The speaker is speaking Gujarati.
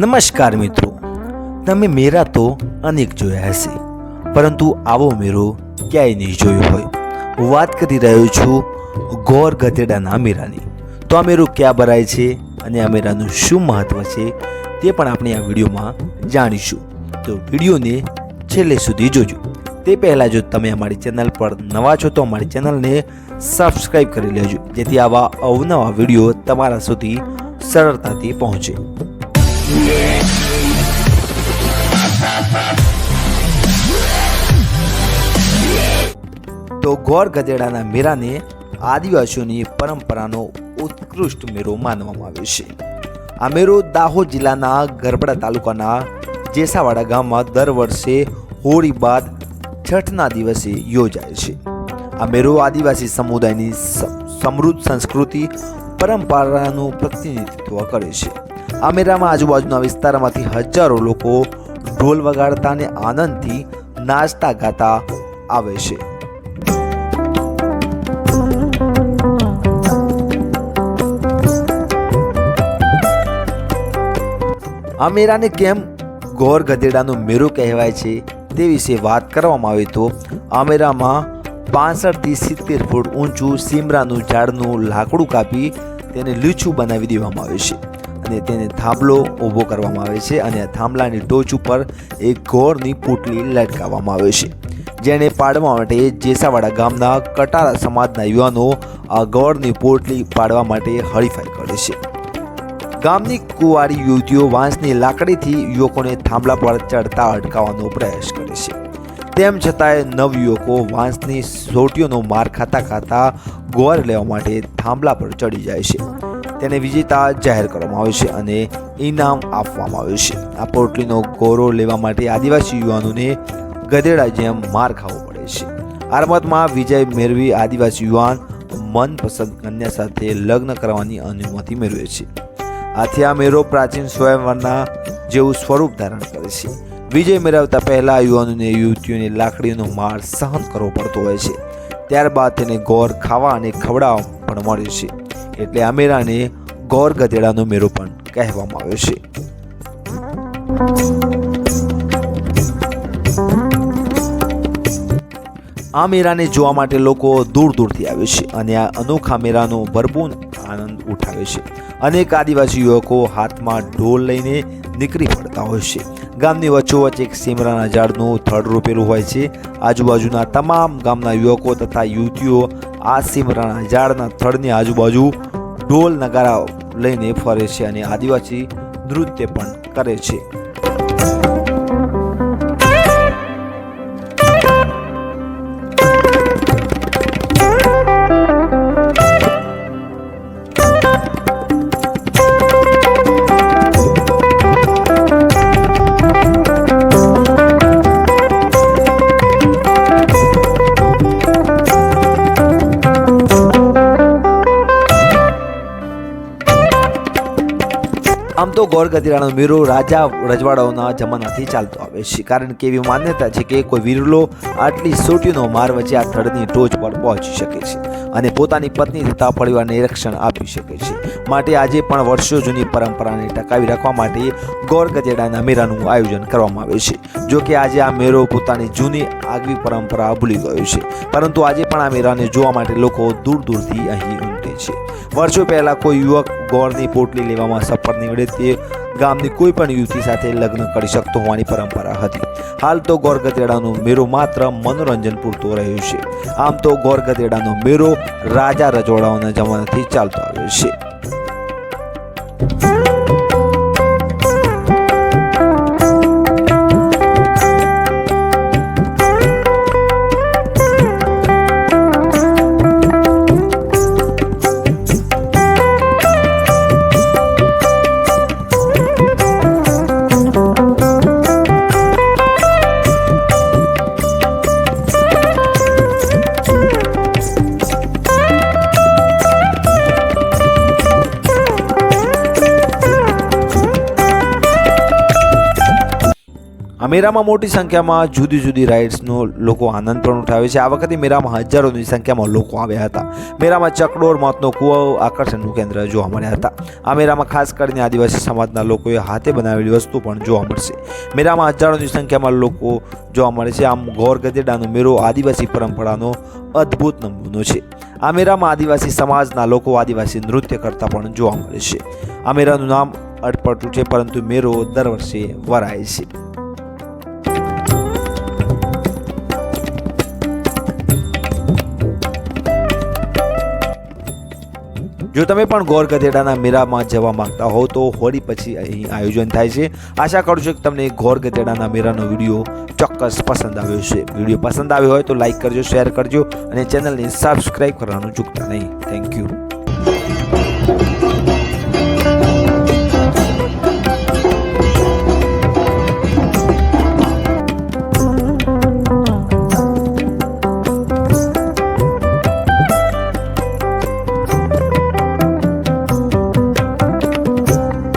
નમસ્કાર મિત્રો. તમે મેરા તો અનેક જોયા હશે, પરંતુ આવો મેરો ક્યાંય નહીં જોયો હોય. વાત કરી રહ્યો છું ગોર ગધેડાના મેરાની તો આ મેરો ક્યાં ભરાય છે અને આ મેરાનું શું મહત્વ છે તે પણ આપણે આ વિડીયોમાં જાણીશું. તો વિડીયોને છેલ્લે સુધી જોજો. તે પહેલાં જો તમે અમારી ચેનલ પર નવા છો તો અમારી ચેનલને સબસ્ક્રાઈબ કરી લેજો, જેથી આવા અવનવા વીડિયો તમારા સુધી સરળતાથી પહોંચે. તો ગોર ગધેડાના મેળાને આદિવાસીઓની પરંપરાનો ઉત્કૃષ્ટ મેળો માનવામાં આવે છે. આ મેરો દાહોદ જિલ્લાના ગરબડા તાલુકાના જેસાવાડા ગામમાં દર વર્ષે હોળી બાદ છઠના દિવસે યોજાય છે. આ મેરો આદિવાસી સમુદાયની સમૃદ્ધ સંસ્કૃતિ, પરંપરાનું પ્રતિનિધિત્વ કરે છે. આ મેળામાં આજુબાજુના વિસ્તારમાંથી હજારો લોકો ઢોલ વગાડતા અને આનંદથી નાચતા ગાતા આવે છે. આ મેળાને કેમ ગોર ગધેડાનું મેળો કહેવાય છે તે વિશે વાત કરવામાં આવે તો અમેરામાં પાસઠથી સિત્તેર ફૂટ ઊંચું સીમરાનું ઝાડનું લાકડું કાપી તેને લીચું બનાવી દેવામાં આવે છે. અને તેને થાંભલો ઊભો કરવામાં આવે છે અને થાંભલાની ટોચ ઉપર એક ઘોરની પોટલી લટકાવવામાં આવે છે, જેને પાડવા માટે જેસાવાડા ગામના કટારા સમાજના યુવાનો આ ગોળની પોટલી પાડવા માટે હરીફાઈ કરે છે. ગામની કુંવારી યુવતીઓ વાંસની લાકડીથી યુવકોને થાંભલા પર ચડતા અટકાવવાનો પ્રયાસ કરે છે. તેમ છતાંય નવ યુવકો વાંસની સોટીઓનો માર ખાતા ખાતા ગોર લેવા માટે થાંભલા પર ચડી જાય છે. તેને વિજેતા જાહેર કરવામાં આવે છે અને ઇનામ આપવામાં આવે છે. આ પોટલીનો ગોરો લેવા માટે આદિવાસી યુવાનોને ગધેડા જેમ માર ખાવો પડે છે. આ રમતમાં વિજય મેળવી આદિવાસી યુવાન મનપસંદ કન્યા સાથે લગ્ન કરવાની અનુમતિ મેળવે છે. આથી આ મેળો પ્રાચીન સ્વયંવરના જેવું સ્વરૂપ ધારણ કરે છે. વિજય મેળવતા પહેલા યુવાનોને યુવતીઓને લાકડીનો માર સહન કરવો પડતો હોય છે. ત્યારબાદ તેને ગોર ખાવા અને ખવડાવવા પણ મળે છે. એટલે આ મેળાને ગોર ગધેડાનો મેળો પણ કહેવામાં આવે છે. આ મેળાને જોવા માટે લોકો દૂર દૂરથી આવે છે અને આ અનોખા મેળાનો ભરપૂર આનંદ ઉઠાવે છે. અનેક આદિવાસી યુવકો હાથમાં ઢોલ લઈને નીકળી પડતા હોય છે. ગામની વચ્ચોવચ્ચ એક સીમરાના ઝાડનું થડ રોપેલું હોય છે. આજુબાજુના તમામ ગામના યુવકો તથા યુવતીઓ આ સીમરાના ઝાડના થડની આજુબાજુ ઢોલ નગારા લઈને ફરે છે અને આદિવાસી નૃત્ય પણ કરે છે. આમ તો ગોર ગધેડાનો મીરો રાજા રજવાડાઓના જમાનાથી ચાલતો આવે છે. કારણ કે એવી માન્યતા છે કે કોઈ વીરલો આટલી સોટીનો માર વચ્ચે આ થડની ટોચ પર પહોંચી શકે છે અને પોતાની પત્ની તથા પરિવારને રક્ષણ આપી શકે છે. માટે આજે પણ વર્ષો જૂની પરંપરાને ટકાવી રાખવા માટે ગોર ગધેડાના મેળાનું આયોજન કરવામાં આવે છે. જો કે આજે આ મેળો પોતાની જૂની આગવી પરંપરા ભૂલી ગયો છે. પરંતુ આજે પણ આ મેળાને જોવા માટે લોકો દૂર દૂરથી અહીં ઉમટે છે. વર્ષો પહેલાં કોઈ યુવક ગોળની પોટલી લેવામાં સફળ નીવડે તે ગામની કોઈ પણ યુવતી સાથે લગ્ન કરી શકતો હોવાની પરંપરા હતી. હાલ તો ગોરગધેડાનો મેરો માત્ર મનોરંજન પૂરતો રહ્યો છે. આમ તો ગોરગધેડાનો મેરો રાજા રજવાડાઓના જમાનાથી ચાલતો આવ્યો છે. મેળામાં મોટી સંખ્યામાં જુદી જુદી રાઇડ્સનો લોકો આનંદ પણ ઉઠાવે છે. આ વખતે મેળામાં હજારોની સંખ્યામાં લોકો આવ્યા હતા. મેળામાં ચકડોર મોતનો કૂવો આકર્ષણનું કેન્દ્ર જોવા મળ્યા હતા. આ મેળામાં ખાસ કરીને આદિવાસી સમાજના લોકોએ હાથે બનાવેલી વસ્તુ પણ જોવા મળશે. મેળામાં હજારોની સંખ્યામાં લોકો જોવા મળે છે. આમ ગોર ગધેડાનો મેળો આદિવાસી પરંપરાનો અદ્ભુત નમૂનો છે. આ મેળામાં આદિવાસી સમાજના લોકો આદિવાસી નૃત્ય કરતા પણ જોવા મળે છે. આ મેળાનું નામ અટપટું છે, પરંતુ મેળો દર વર્ષે વરાય છે. જો તમે પણ ગોર ગધેડાના મેળામાં જવા માંગતા હો, તો હોળી પછી અહીં આયોજન થાય છે. આશા કરું છું કે તમને ગોર ગધેડાના મેળાનો વીડિયો ચોક્કસ પસંદ આવ્યો છે વીડિયો પસંદ આવ્યો હોય તો લાઇક કરજો, શેર કરજો અને ચેનલને સબસ્ક્રાઈબ કરવાનું ચૂકતા નહીં. Thank you